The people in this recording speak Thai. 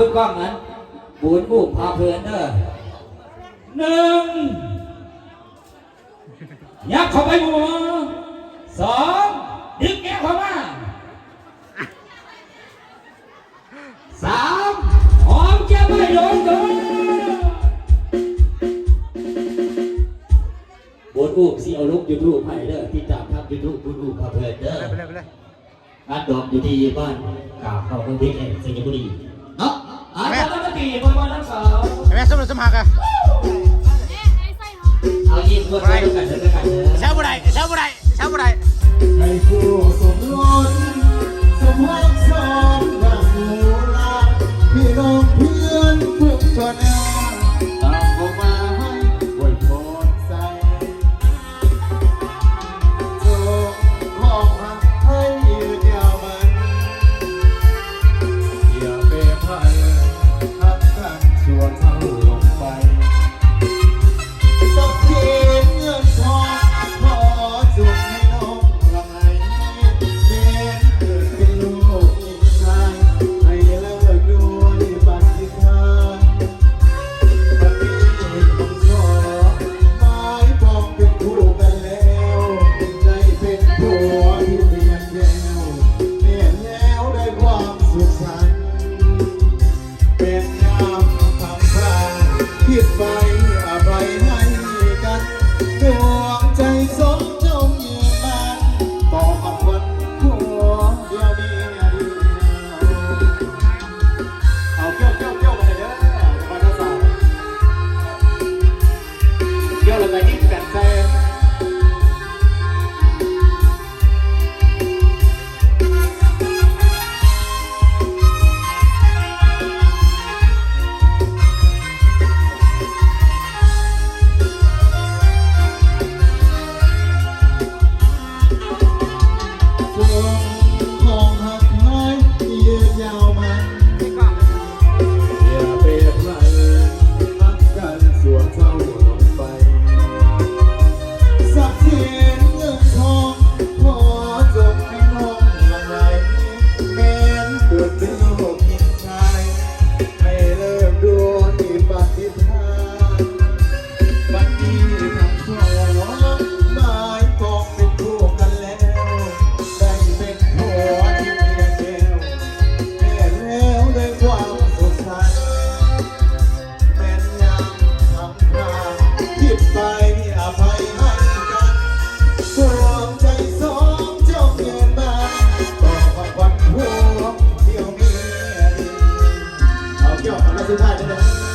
บึ้งกล้องนั้นบุญบุกพาเพลินเด้อหนึ่งยักเข้าไปหมูสองดึงแกเข้ามาสามหอมแจ้ไปโดนตัวบนอูบซีเอาลุกยูทูบให้เด้อที่จับทับยูทูบบุญบุบพาเพลินเด้ออัดดอกอยู่ที่บ้านกาบเขาคนพิกเองสิงห์บุรี สมัครอะมอายิ้มด้วยกันด้วยกันเนอะเช้าบุได้เช้าบุได้เช้าบุได้ ให้คู่สมรสสมหวัง ทุกเป็นยาทำครางพียไปอภัย ออมาแล้วซื้อได้ไหมเนี่ย